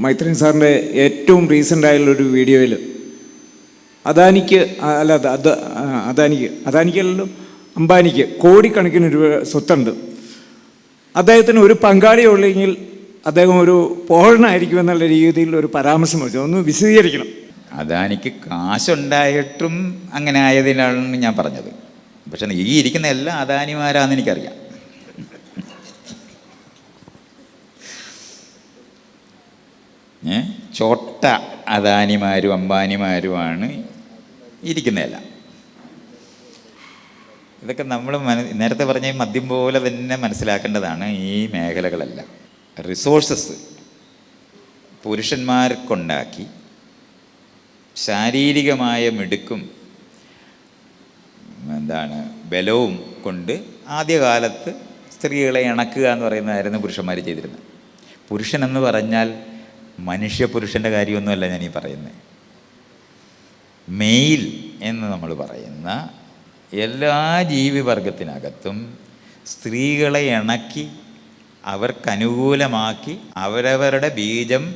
മൈത്രിൻ സാറിന്റെ ഏറ്റവും റീസെന്റ് ആയുള്ളൊരു വീഡിയോയിൽ അദാനിക്ക് അല്ല അത് അദാനിക്ക് അദാനിക്കല്ലോ അംബാനിക്ക് കോടിക്കണക്കിന് രൂപ സ്വത്തുണ്ട്. അദ്ദേഹത്തിന് ഒരു പങ്കാളി ഉള്ളെങ്കിൽ അദ്ദേഹം ഒരു പോഴനായിരിക്കും എന്നുള്ള രീതിയിൽ ഒരു പരാമർശം വെച്ചു. ഒന്ന് വിശദീകരിക്കണം. അദാനിക്ക് കാശുണ്ടായിട്ടും അങ്ങനെ ആയതിനാണ് ഞാൻ പറഞ്ഞത്. പക്ഷേ ഈ ഇരിക്കുന്ന എല്ലാ അദാനിമാരാന്ന് എനിക്കറിയാം. ചോട്ട അദാനിമാരും അംബാനിമാരുമാണ് ഇരിക്കുന്നതെല്ലാം. ഇതൊക്കെ നമ്മൾ മന നേരത്തെ പറഞ്ഞ മദ്യം പോലെ തന്നെ മനസ്സിലാക്കേണ്ടതാണ് ഈ മേഖലകളെല്ലാം. റിസോഴ്സസ് പുരുഷന്മാർക്കുണ്ടാക്കി ശാരീരികമായ മിടുക്കും എന്താണ് ബലവും കൊണ്ട് ആദ്യകാലത്ത് സ്ത്രീകളെ ഇണക്കുക എന്ന് പറയുന്നതായിരുന്നു പുരുഷന്മാർ ചെയ്തിരുന്നത്. പുരുഷൻ എന്ന് പറഞ്ഞാൽ മനുഷ്യ പുരുഷന്റെ കാര്യമൊന്നുമല്ല ഈ പറയുന്നത് മെയിൽ എന്ന് നമ്മൾ പറയുന്ന എല്ലാ ജീവിവർഗത്തിനകത്തും സ്ത്രീകളെ ഇണക്കി അവർക്കനുകൂലമാക്കി അവരവരുടെ ബീജം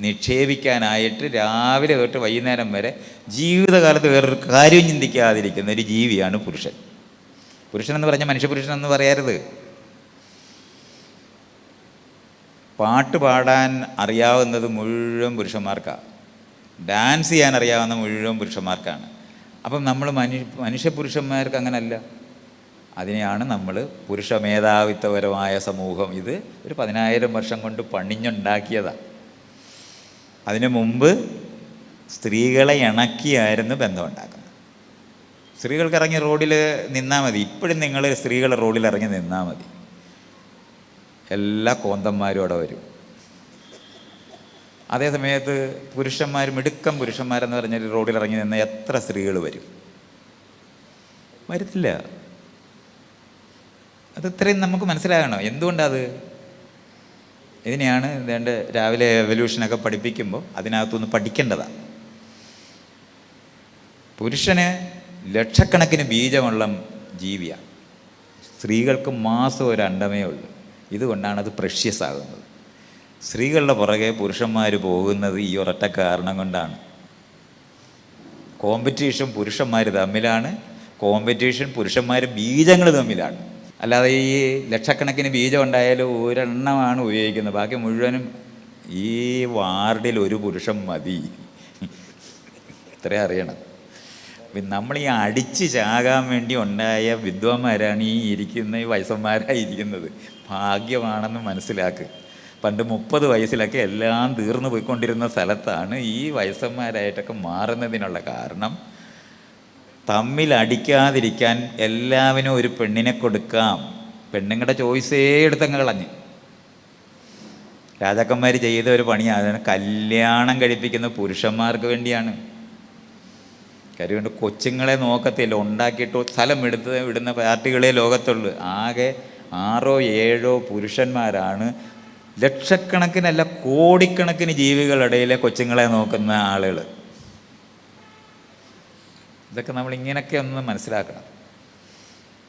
നിക്ഷേപിക്കാനായിട്ട് രാവിലെ തൊട്ട് വൈകുന്നേരം വരെ ജീവിതകാലത്ത് വേറൊരു കാര്യം ചിന്തിക്കാതിരിക്കുന്ന ഒരു ജീവിയാണ് പുരുഷൻ. പുരുഷൻ എന്ന് പറഞ്ഞാൽ മനുഷ്യപുരുഷൻ എന്ന് പറയരുത്. പാട്ട് പാടാൻ അറിയാവുന്നത് മുഴുവൻ പുരുഷന്മാർക്കാണ് ഡാൻസ് ചെയ്യാൻ അറിയാവുന്ന മുഴുവൻ പുരുഷന്മാർക്കാണ്. അപ്പം നമ്മൾ മനുഷ്യ മനുഷ്യ പുരുഷന്മാർക്ക് അങ്ങനല്ല. അതിനെയാണ് നമ്മൾ പുരുഷ മേധാവിത്വപരമായ സമൂഹം ഇത് ഒരു പതിനായിരം വർഷം കൊണ്ട് പണിഞ്ഞുണ്ടാക്കിയതാണ് അതിനു മുമ്പ് സ്ത്രീകളെ ഇണക്കിയായിരുന്നു ബന്ധം ഉണ്ടാക്കുന്നത് സ്ത്രീകൾക്ക് ഇറങ്ങി റോഡിൽ നിന്നാൽ മതി. ഇപ്പോഴും നിങ്ങൾ സ്ത്രീകൾ റോഡിൽ ഇറങ്ങി നിന്നാൽ മതി. എല്ലാ കോന്തന്മാരും അവിടെ വരും. അതേ സമയത്ത് പുരുഷന്മാർ മിടുക്കം പുരുഷന്മാരെന്ന് പറഞ്ഞാൽ റോഡിൽ ഇറങ്ങി നിന്ന് എത്ര സ്ത്രീകൾ വരും? വരത്തില്ല. അത് ഇത്രയും നമുക്ക് മനസ്സിലാകണം? എന്തുകൊണ്ടത്? ഇതിനെയാണ് വേണ്ട രാവിലെ എവല്യൂഷനൊക്കെ പഠിപ്പിക്കുമ്പോൾ അതിനകത്തുനിന്ന് പഠിക്കേണ്ടതാണ് പുരുഷന് ലക്ഷക്കണക്കിന് ബീജമുള്ള ജീവിയാണ് സ്ത്രീകൾക്ക് മാസം ഒരു അണ്ടമേ ഉള്ളൂ. ഇതുകൊണ്ടാണ് അത് പ്രഷ്യസ് ആകുന്നത് സ്ത്രീകളുടെ പുറകെ പുരുഷന്മാർ പോകുന്നത് ഈ ഒരൊറ്റ കാരണം കൊണ്ടാണ്. കോമ്പറ്റീഷൻ പുരുഷന്മാർ തമ്മിലാണ് കോമ്പറ്റീഷൻ പുരുഷന്മാർ ബീജങ്ങൾ തമ്മിലാണ്. അല്ലാതെ ഈ ലക്ഷക്കണക്കിന് ബീജം ഉണ്ടായാലും ഒരെണ്ണമാണ് ഉപയോഗിക്കുന്നത്. ബാക്കി മുഴുവനും ഈ വാർഡിൽ ഒരു പുരുഷൻ മതി. ഇത്രയും അറിയണം. നമ്മൾ ഈ അടിച്ച് ചാകാൻ വേണ്ടി ഉണ്ടായ വിദ്വാന്മാരാണ് ഈ ഇരിക്കുന്ന ഈ വയസ്സന്മാരായിരിക്കുന്നത് ഭാഗ്യമാണെന്ന് മനസ്സിലാക്കുക പണ്ട് മുപ്പത് വയസ്സിലൊക്കെ എല്ലാം തീർന്നു പോയിക്കൊണ്ടിരുന്ന സ്ഥലത്താണ് ഈ വയസ്സന്മാരായിട്ടൊക്കെ മാറുന്നതിനുള്ള കാരണം തമ്മിൽ അടിക്കാതിരിക്കാൻ എല്ലാവരും ഒരു പെണ്ണിനെ കൊടുക്കാം. പെണ്ണുങ്ങളുടെ ചോയ്സേ എടുത്തങ്ങ് കളഞ്ഞ്. രാജാക്കന്മാർ ചെയ്ത ഒരു പണിയാണ്. കല്യാണം കഴിപ്പിക്കുന്ന പുരുഷന്മാർക്ക് വേണ്ടിയാണ്. കാര്യം കൊണ്ട് കൊച്ചുങ്ങളെ നോക്കത്തില്ല. ഉണ്ടാക്കിയിട്ട് സ്ഥലം എടുത്ത് വിടുന്ന പാർട്ടികളെ ലോകത്തുള്ളൂ. ആകെ ആറോ ഏഴോ പുരുഷന്മാരാണ്. ലക്ഷക്കണക്കിനല്ല കോടിക്കണക്കിന് ജീവികളുടെയിലെ കൊച്ചുങ്ങളെ നോക്കുന്ന ആളുകൾ ഇതൊക്കെ നമ്മൾ ഇങ്ങനെയൊക്കെ ഒന്ന് മനസ്സിലാക്കണം.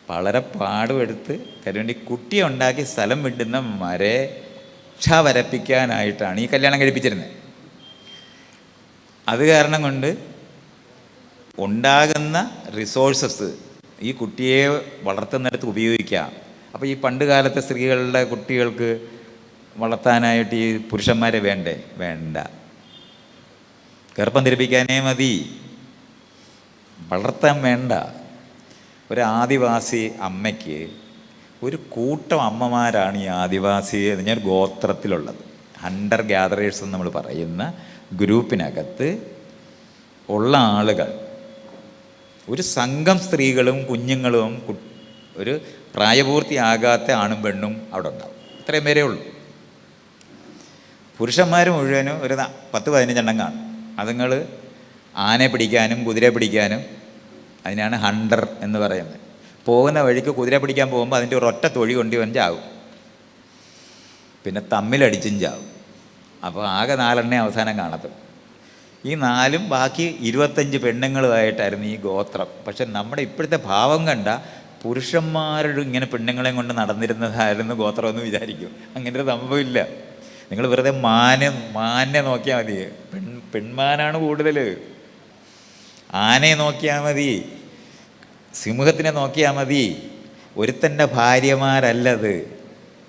വളരെ പാടുമെടുത്ത് കരുവേണ്ടി കുട്ടിയെ ഉണ്ടാക്കി സ്ഥലം വിടുന്ന മരെ രക്ഷ വരപ്പിക്കാനായിട്ടാണ് ഈ കല്യാണം കഴിപ്പിച്ചിരുന്നത് അത് കാരണം കൊണ്ട് ഉണ്ടാകുന്ന റിസോഴ്സസ് ഈ കുട്ടിയെ വളർത്തുന്നിടത്ത് ഉപയോഗിക്കാം അപ്പോൾ ഈ പണ്ട് കാലത്തെ സ്ത്രീകളുടെ കുട്ടികൾക്ക് വളർത്താനായിട്ട് ഈ പുരുഷന്മാരെ വേണ്ടേ? വേണ്ട. ഗർഭം ധരിപ്പിക്കാനേ മതി. വളർത്താൻ വേണ്ട. ഒരു ആദിവാസി അമ്മയ്ക്ക് ഒരു കൂട്ടം അമ്മമാരാണ് ഈ ആദിവാസി എന്ന് പറഞ്ഞാൽ ഗോത്രത്തിലുള്ളത്. ഹണ്ടർ ഗ്യാദറേഴ്സ് എന്ന് നമ്മൾ പറയുന്ന ഗ്രൂപ്പിനകത്ത് ഉള്ള ആളുകൾ ഒരു സംഘം സ്ത്രീകളും കുഞ്ഞുങ്ങളും ഒരു പ്രായപൂർത്തിയാകാത്ത ആണും പെണ്ണും അവിടെ ഉണ്ടാവും. ഇത്രയും പേരേ ഉള്ളൂ. പുരുഷന്മാർ മുഴുവനും ഒരു പത്ത് പതിനഞ്ചെണ്ണം കാണും. അതുങ്ങൾ ആനയെ പിടിക്കാനും കുതിരയെ പിടിക്കാനും അതിനാണ് ഹണ്ടർ എന്ന് പറയുന്നത്. പോകുന്ന വഴിക്ക് കുതിര പിടിക്കാൻ പോകുമ്പോൾ അതിന്റെ ഒരു ഒറ്റ തൊഴി കൊണ്ട് വൻ ചാവും. പിന്നെ തമ്മിലടിച്ചും ചാവും. അപ്പോൾ ആകെ നാലെണ്ണേ അവസാനം കാണത്തുള്ളൂ. ഈ നാലും ബാക്കി ഇരുപത്തഞ്ച് പെണ്ണുങ്ങളുമായിട്ടായിരുന്നു ഈ ഗോത്രം. പക്ഷെ നമ്മുടെ ഇപ്പോഴത്തെ ഭാവം കണ്ട പുരുഷന്മാരുടെ ഇങ്ങനെ പെണ്ണുങ്ങളെ കൊണ്ട് നടന്നിരുന്നതായിരുന്നു ഗോത്രം എന്ന് വിചാരിക്കും. അങ്ങനെ ഒരു സംഭവമില്ല നിങ്ങൾ വെറുതെ മാന മാനെ നോക്കിയാൽ മതി. പെൺ പെൺമാനാണ് കൂടുതൽ. ആനയെ നോക്കിയാൽ മതി. സിംഹത്തിനെ നോക്കിയാൽ മതി. ഒരുത്തന്റെ ഭാര്യമാരല്ലത്.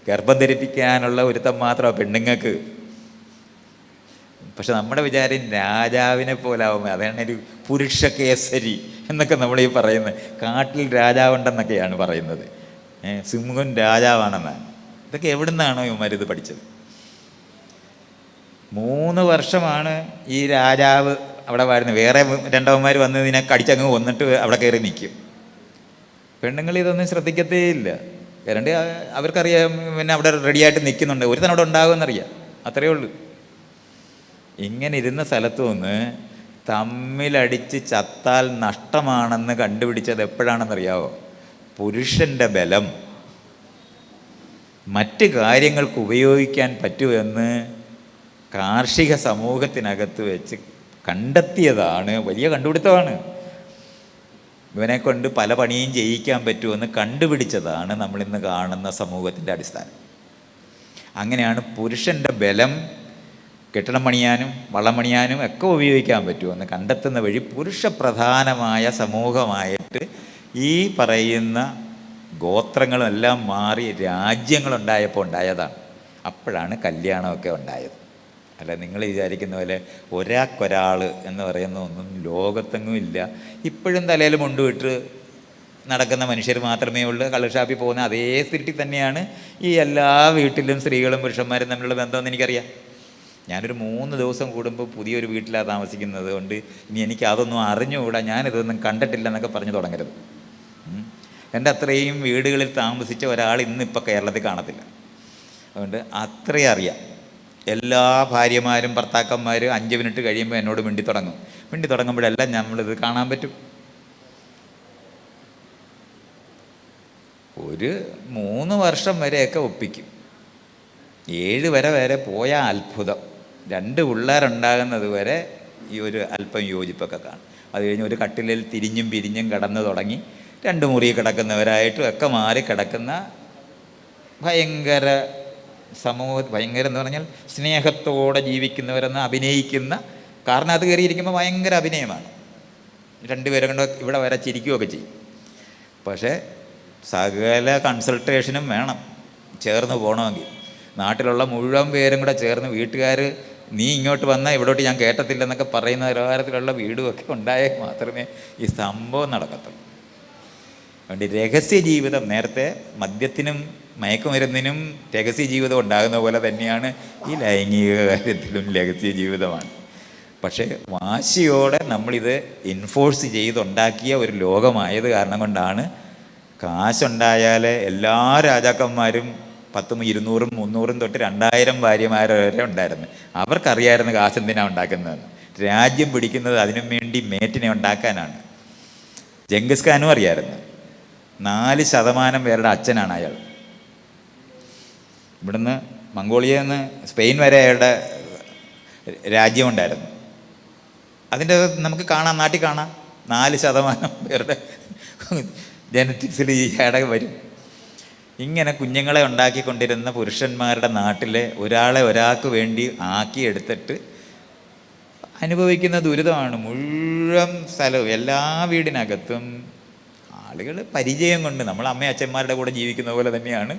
ഗർഭം ധരിപ്പിക്കാനുള്ള ഒരുത്തം മാത്രമാണ് പെണ്ണുങ്ങൾക്ക്. പക്ഷെ നമ്മുടെ വിചാരം രാജാവിനെ പോലാവും അതാണ് ഒരു പുരുഷ കേസരി എന്നൊക്കെ നമ്മൾ ഈ പറയുന്നത്. കാട്ടിൽ രാജാവുണ്ടെന്നൊക്കെയാണ് പറയുന്നത്. സിംഹൻ രാജാവാണെന്നാണ് ഇതൊക്കെ എവിടെ നിന്നാണോ ഇവന്മാർ ഇത് പഠിച്ചത്? മൂന്ന് വർഷമാണ് ഈ രാജാവ് അവിടെ വരുന്നത്. വേറെ രണ്ടവന്മാർ വന്ന് ഇതിനെ കടിച്ചങ്ങ് കൊന്നിട്ട് അവിടെ കയറി നിൽക്കും. പെണ്ണുങ്ങൾ ഇതൊന്നും ശ്രദ്ധിക്കത്തേ ഇല്ല. കാരണം അവർക്കറിയാം പിന്നെ അവിടെ റെഡിയായിട്ട് നിൽക്കുന്നുണ്ട്. ഒരുത്തൻ അവിടെ ഉണ്ടാകുമെന്നറിയാം അത്രയേ ഉള്ളൂ. ഇങ്ങനെ ഇരുന്ന സ്ഥലത്തു നിന്ന് തമ്മിലടിച്ച് ചത്താൽ നഷ്ടമാണെന്ന് കണ്ടുപിടിച്ചത് എപ്പോഴാണെന്നറിയാവോ? പുരുഷന്റെ ബലം. മറ്റ് കാര്യങ്ങൾക്ക് ഉപയോഗിക്കാൻ പറ്റുമെന്ന് കാർഷിക സമൂഹത്തിനകത്ത് വെച്ച് കണ്ടെത്തിയതാണ്. വലിയ കണ്ടുപിടുത്തമാണ്. ഇവനെ കൊണ്ട് പല പണിയും ചെയ്യിക്കാൻ പറ്റുമെന്ന് കണ്ടുപിടിച്ചതാണ് നമ്മളിന്ന് കാണുന്ന സമൂഹത്തിന്റെ അടിസ്ഥാനം. അങ്ങനെയാണ് പുരുഷന്റെ ബലം കെട്ടിടം പണിയാനും വള്ളം പണിയാനും ഒക്കെ ഉപയോഗിക്കാൻ പറ്റുമെന്ന് കണ്ടെത്തുന്ന വഴി പുരുഷപ്രധാനമായ സമൂഹമായിട്ട് ഈ പറയുന്ന ഗോത്രങ്ങളെല്ലാം മാറി രാജ്യങ്ങളുണ്ടായപ്പോൾ ഉണ്ടായതാണ്. അപ്പോഴാണ് കല്യാണമൊക്കെ ഉണ്ടായത്. അല്ല നിങ്ങൾ വിചാരിക്കുന്ന പോലെ ഒരാൾക്കൊരാൾ എന്ന് പറയുന്ന ഒന്നും ലോകത്തെങ്ങും ഇല്ല. ഇപ്പോഴും തലയിൽ മുണ്ടുവിട്ട് നടക്കുന്ന മനുഷ്യർ മാത്രമേ ഉള്ളൂ. കള്ളുഷാപ്പിൽ പോകുന്ന അതേ സ്പിരിറ്റിൽ തന്നെയാണ് ഈ എല്ലാ വീട്ടിലും സ്ത്രീകളും പുരുഷന്മാരും തമ്മിലുള്ള ബന്ധമെന്ന് എനിക്കറിയാം. ഞാനൊരു മൂന്ന് ദിവസം കൂടുമ്പോൾ പുതിയൊരു വീട്ടിലാണ് താമസിക്കുന്നത്. കൊണ്ട് ഇനി എനിക്ക് അതൊന്നും അറിഞ്ഞുകൂടാ. ഞാനിതൊന്നും കണ്ടിട്ടില്ല എന്നൊക്കെ പറഞ്ഞു തുടങ്ങരുത്. എന്റെ അത്രയും വീടുകളിൽ താമസിച്ച ഒരാൾ ഇന്നിപ്പോൾ കേരളത്തിൽ കാണത്തില്ല. അതുകൊണ്ട് അത്രയും അറിയാം. എല്ലാ ഭാര്യമാരും ഭർത്താക്കന്മാരും അഞ്ച് മിനിറ്റ് കഴിയുമ്പോൾ എന്നോട് മിണ്ടി തുടങ്ങും. മിണ്ടി തുടങ്ങുമ്പോഴെല്ലാം നമ്മളിത് കാണാൻ പറ്റും. ഒരു മൂന്ന് വർഷം വരെയൊക്കെ ഒപ്പിക്കും. ഏഴ് വരെ വരെ പോയ അത്ഭുതം. രണ്ട് പിള്ളേരുണ്ടാകുന്നത് വരെ ഈ ഒരു അല്പം യോജിപ്പൊക്കെ കാണും. അത് കഴിഞ്ഞ് ഒരു കട്ടിലിൽ തിരിഞ്ഞും പിരിഞ്ഞും കിടന്നു തുടങ്ങി രണ്ട് മുറി കിടക്കുന്നവരായിട്ടും ഒക്കെ മാറി കിടക്കുന്ന ഭയങ്കര സമൂഹ ഭയങ്കര എന്ന് പറഞ്ഞാൽ സ്നേഹത്തോടെ ജീവിക്കുന്നവരെന്ന് അഭിനയിക്കുന്ന കാരണം അത് കയറിയിരിക്കുമ്പോൾ ഭയങ്കര അഭിനയമാണ്. രണ്ടുപേരും കൊണ്ട് ഇവിടെ വരെ ചിരിക്കുകയൊക്കെ ചെയ്യും. പക്ഷേ സകല കൺസൾട്ടേഷനും വേണം ചേർന്ന് പോകണമെങ്കിൽ. നാട്ടിലുള്ള മുഴുവൻ പേരും കൂടെ ചേർന്ന് വീട്ടുകാർ നീ ഇങ്ങോട്ട് വന്നാൽ ഇവിടോട്ട് ഞാൻ കേട്ടത്തില്ലെന്നൊക്കെ പറയുന്ന നിലവാരത്തിലുള്ള വീടുമൊക്കെ ഉണ്ടായാൽ മാത്രമേ ഈ സംഭവം നടക്കത്തുള്ളൂ. അതുകൊണ്ട് രഹസ്യ ജീവിതം നേരത്തെ മദ്യത്തിനും മയക്കുമരുന്നിനും രഹസ്യ ജീവിതം ഉണ്ടാകുന്ന പോലെ തന്നെയാണ് ഈ ലൈംഗിക കാര്യത്തിലും രഹസ്യ ജീവിതമാണ്. പക്ഷേ വാശിയോടെ നമ്മളിത് എൻഫോഴ്സ് ചെയ്തുണ്ടാക്കിയ ഒരു ലോകമായത് കാരണം കൊണ്ടാണ് കാശുണ്ടായാലേ എല്ലാ രാജാക്കന്മാരും പത്തും ഇരുന്നൂറും മുന്നൂറും തൊട്ട് രണ്ടായിരം ഭാര്യമാർ വരെ ഉണ്ടായിരുന്നു. അവർക്കറിയായിരുന്നു കാശ് ഉണ്ടാക്കുന്നതെന്ന്. രാജ്യം പിടിക്കുന്നത് അതിനും വേണ്ടി മേറ്റിനെ ഉണ്ടാക്കാനാണ്. ജംഗിസ് ഖാനും അറിയായിരുന്നു. നാല് ശതമാനം പേരുടെ അച്ഛനാണ് അയാൾ. ഇവിടുന്ന് മംഗോളിയയിൽ നിന്ന് സ്പെയിൻ വരെ അയാളുടെ രാജ്യമുണ്ടായിരുന്നു അതിന്റെ നമുക്ക് കാണാം നാട്ടിൽ കാണാം. നാല് ശതമാനം പേരുടെ ജനറ്റിക്സിൽ ഈ ഘടകം വരും. ഇങ്ങനെ കുഞ്ഞുങ്ങളെ ഉണ്ടാക്കിക്കൊണ്ടിരുന്ന പുരുഷന്മാരുടെ നാട്ടിലെ ഒരാളെ ഒരാൾക്ക് വേണ്ടി ആക്കിയെടുത്തിട്ട് അനുഭവിക്കുന്ന ദുരിതമാണ്. മുഴുവൻ സ്ഥലവും എല്ലാ വീടിനകത്തും ആളുകൾ പരിചയം കൊണ്ട് നമ്മൾ അമ്മ അച്ഛന്മാരുടെ കൂടെ ജീവിക്കുന്ന പോലെ തന്നെയാണ്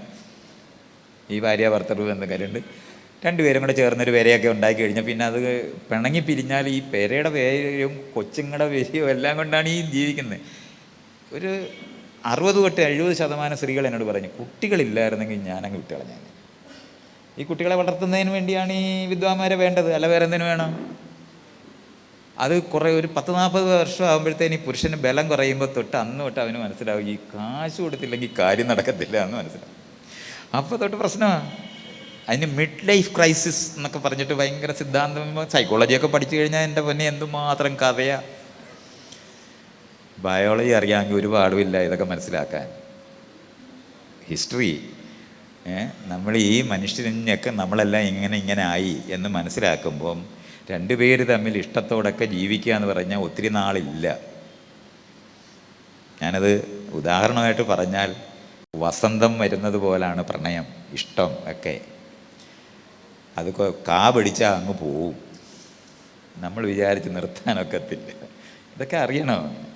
ഈ ഭാര്യ ഭർത്തൃ എന്ന കാര്യമുണ്ട്. രണ്ടുപേരും കൂടെ ചേർന്നൊരു പേരയൊക്കെ ഉണ്ടാക്കി കഴിഞ്ഞാൽ പിന്നെ അത് പിണങ്ങി പിരിഞ്ഞാൽ ഈ പേരയുടെ പേരും കൊച്ചുങ്ങളുടെ പേരും എല്ലാം കൊണ്ടാണ് ഈ ജീവിക്കുന്നത്. ഒരു അറുപത് തൊട്ട് എഴുപത് ശതമാനം സ്ത്രീകൾ എന്നോട് പറഞ്ഞു കുട്ടികളില്ലായിരുന്നെങ്കിൽ ഞാനങ്ങ് വിട്ടുകളഞ്ഞാൽ ഈ കുട്ടികളെ വളർത്തുന്നതിന് വേണ്ടിയാണ് ഈ വിദ്വാന്മാരെ വേണ്ടത് അല്ല വേറെ എന്തിനു വേണം? അത് കുറേ ഒരു പത്ത് നാൽപ്പത് വർഷം ആകുമ്പോഴത്തേന് ഈ പുരുഷന് ബലം കുറയുമ്പോൾ തൊട്ട് അന്ന് തൊട്ട് അവന് മനസ്സിലാവും ഈ കാശ് കൊടുത്തില്ലെങ്കിൽ കാര്യം നടക്കത്തില്ല എന്ന് മനസ്സിലാവും. അപ്പോൾ തൊട്ട് പ്രശ്നമാണ് അതിന് മിഡ് ലൈഫ് ക്രൈസിസ് എന്നൊക്കെ പറഞ്ഞിട്ട് ഭയങ്കര സിദ്ധാന്തം സൈക്കോളജിയൊക്കെ പഠിച്ചു കഴിഞ്ഞാൽ എന്റെ പൊന്നെ എന്തുമാത്രം കഥയാ. ബയോളജി അറിയാമെങ്കിൽ ഒരു പാടുമില്ല ഇതൊക്കെ മനസ്സിലാക്കാൻ. ഹിസ്റ്ററി നമ്മൾ ഈ മനുഷ്യനൊക്കെ നമ്മളെല്ലാം ഇങ്ങനെ ഇങ്ങനെ ആയി എന്ന് മനസ്സിലാക്കുമ്പം രണ്ടുപേര് തമ്മിൽ ഇഷ്ടത്തോടൊക്കെ ജീവിക്കുക എന്ന് പറഞ്ഞാൽ ഒത്തിരി നാളില്ല. ഞാനത് ഉദാഹരണമായിട്ട് പറഞ്ഞാൽ വസന്തം വരുന്നത് പോലാണ് പ്രണയം ഇഷ്ടം ഒക്കെ. അത് കാ പിടിച്ചാൽ അങ്ങ് പോവും. നമ്മൾ വിചാരിച്ച് നിർത്താനൊക്കത്തില്ല. ഇതൊക്കെ അറിയണം?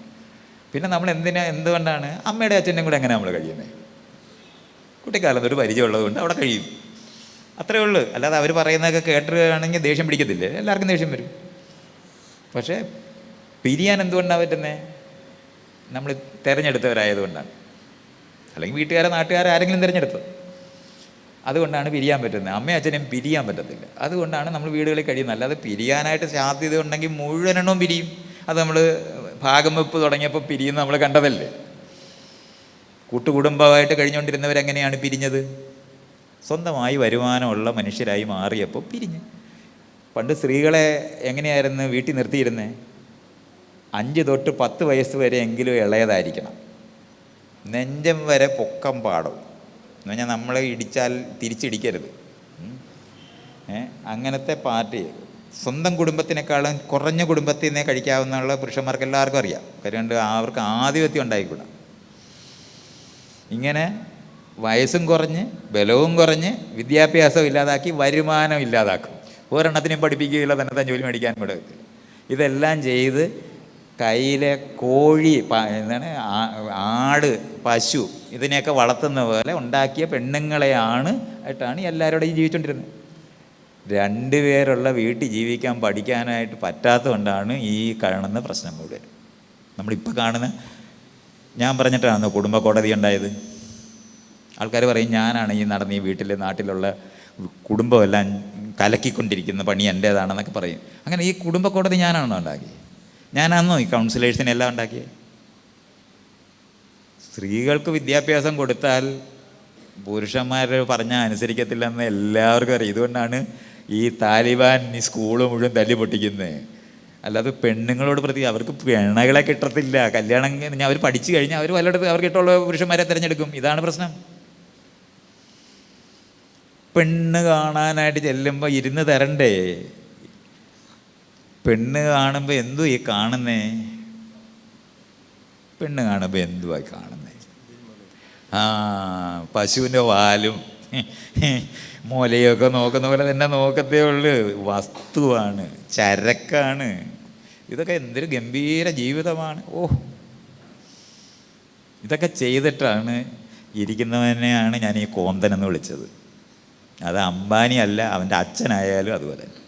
പിന്നെ നമ്മൾ എന്തിനാ എന്തുകൊണ്ടാണ്? അമ്മയുടെ അച്ഛന്റെയും കൂടെ എങ്ങനെ നമ്മൾ കഴിയുന്നത് കുട്ടിക്കാലം ഒരു പരിചയമുള്ളത് കൊണ്ട് അവിടെ കഴിയും. അത്രേ ഉള്ളൂ. അല്ലാതെ അവർ പറയുന്നതൊക്കെ കേട്ടുകയാണെങ്കിൽ ദേഷ്യം പിടിക്കത്തില്ലേ? എല്ലാവർക്കും ദേഷ്യം വരും. പക്ഷേ പിരിയാൻ എന്തുകൊണ്ടാണ് പറ്റുന്നത് നമ്മൾ തിരഞ്ഞെടുത്തവരായതുകൊണ്ടാണ്. അല്ലെങ്കിൽ വീട്ടുകാരെ നാട്ടുകാരെ ആരെങ്കിലും തിരഞ്ഞെടുത്തത്. അതുകൊണ്ടാണ് പിരിയാൻ പറ്റുന്നത്. അമ്മയും അച്ഛനും പിരിയാൻ പറ്റത്തില്ല. അതുകൊണ്ടാണ് നമ്മൾ വീടുകളിൽ കഴിയുന്നത്. അല്ലാതെ പിരിയാനായിട്ട് സാധ്യത ഉണ്ടെങ്കിൽ മുഴുവനെണ്ണവും പിരിയും. അത് നമ്മൾ ഭാഗം വെപ്പ് തുടങ്ങിയപ്പോൾ പിരിയുന്ന നമ്മൾ കണ്ടതല്ലേ? കൂട്ടുകുടുംബമായിട്ട് കഴിഞ്ഞുകൊണ്ടിരുന്നവരെങ്ങനെയാണ് പിരിഞ്ഞത്? സ്വന്തമായി വരുമാനമുള്ള മനുഷ്യരായി മാറിയപ്പോൾ പിരിഞ്ഞ്. പണ്ട് സ്ത്രീകളെ എങ്ങനെയായിരുന്നു വീട്ടിൽ നിർത്തിയിരുന്നേ? അഞ്ച് തൊട്ട് പത്ത് വയസ്സ് വരെ എങ്കിലും ഇളയതായിരിക്കണം. നെഞ്ചം വരെ പൊക്കം പാടും. എന്ന് പറഞ്ഞാൽ നമ്മളെ ഇടിച്ചാൽ തിരിച്ചിടിക്കരുത്. അങ്ങനത്തെ പാർട്ടി. സ്വന്തം കുടുംബത്തിനേക്കാളും കുറഞ്ഞ കുടുംബത്തിൽ നിന്നേ കഴിക്കാവുന്നുള്ള പുരുഷന്മാർക്ക് എല്ലാവർക്കും അറിയാം. കാര്യം അവർക്ക് ആധിപത്യം ഉണ്ടായിക്കൂടാ. ഇങ്ങനെ വയസ്സും കുറഞ്ഞ് ബലവും കുറഞ്ഞ് വിദ്യാഭ്യാസം ഇല്ലാതാക്കി വരുമാനം ഇല്ലാതാക്കും. ഒരെണ്ണത്തിനെയും പഠിപ്പിക്കുകയില്ല തന്നെ തന്നെ ജോലി മേടിക്കാൻ കൂടെ ഇതെല്ലാം ചെയ്ത് കയ്യിലെ കോഴി എന്താണ് ആട് പശു ഇതിനെയൊക്കെ വളർത്തുന്ന പോലെ ഉണ്ടാക്കിയ പെണ്ണുങ്ങളെയാണ് ആയിട്ടാണ് എല്ലാവരുടെയും ജീവിച്ചുകൊണ്ടിരുന്നത്. രണ്ടുപേരുള്ള വീട്ടിൽ ജീവിക്കാൻ പഠിക്കാനായിട്ട് പറ്റാത്തതുകൊണ്ടാണ് ഈ കാണുന്ന പ്രശ്നം മുഴുവൻ നമ്മളിപ്പോൾ കാണുന്ന ഞാൻ പറഞ്ഞിട്ടാണ് കുടുംബ കോടതി ഉണ്ടായത്? ആൾക്കാർ പറയും ഞാനാണ് ഈ നടന്ന് ഈ വീട്ടിലെ നാട്ടിലുള്ള കുടുംബമെല്ലാം കലക്കിക്കൊണ്ടിരിക്കുന്ന പണി എന്റേതാണെന്നൊക്കെ പറയും. അങ്ങനെ ഈ കുടുംബ കോടതി ഞാനാണോ ഉണ്ടാക്കി? ഞാനാണോ ഈ കൗൺസിലേഴ്സിനെല്ലാം ഉണ്ടാക്കിയത് സ്ത്രീകൾക്ക് വിദ്യാഭ്യാസം കൊടുത്താൽ പുരുഷന്മാർ പറഞ്ഞാൽ അനുസരിക്കത്തില്ലെന്ന് എല്ലാവർക്കും അറിയാം. ഇതുകൊണ്ടാണ് ഈ താലിബാൻ ഈ സ്കൂൾ മുഴുവൻ തല്ലി പൊട്ടിക്കുന്നത് അല്ലാതെ പെണ്ണുങ്ങളോട് പ്രതി അവർക്ക് പെണ്ണകളെ കിട്ടത്തില്ല. കല്യാണം ഞാൻ അവർ പഠിച്ചു കഴിഞ്ഞാൽ അവർ വല്ലയിടത്ത് അവർക്ക് ഇട്ടുള്ള പുരുഷന്മാരെ തിരഞ്ഞെടുക്കും. ഇതാണ് പ്രശ്നം. പെണ്ണ് കാണാനായിട്ട് ചെല്ലുമ്പോൾ ഇരുന്ന് തരണ്ടേ? പെണ്ണ് കാണുമ്പോൾ എന്തു ഈ കാണുന്നേ? പെണ്ണ് കാണുമ്പോൾ എന്തുവായി കാണുന്നേ? ആ പശുവിന്റെ വാലും മുലയൊക്കെ നോക്കുന്ന പോലെ തന്നെ നോക്കത്തേ ഉള്ളു. വസ്തുവാണ് ചരക്കാണ്. ഇതൊക്കെ എന്തൊരു ഗംഭീര ജീവിതമാണ്. ഓ. ഇതൊക്കെ ചെയ്തിട്ടാണ് ഇരിക്കുന്നവനെയാണ് ഞാൻ ഈ കോന്തൻ എന്ന് വിളിച്ചത്. അത് അംബാനി അല്ല അവന്റെ അച്ഛനായാലും അതുപോലെ.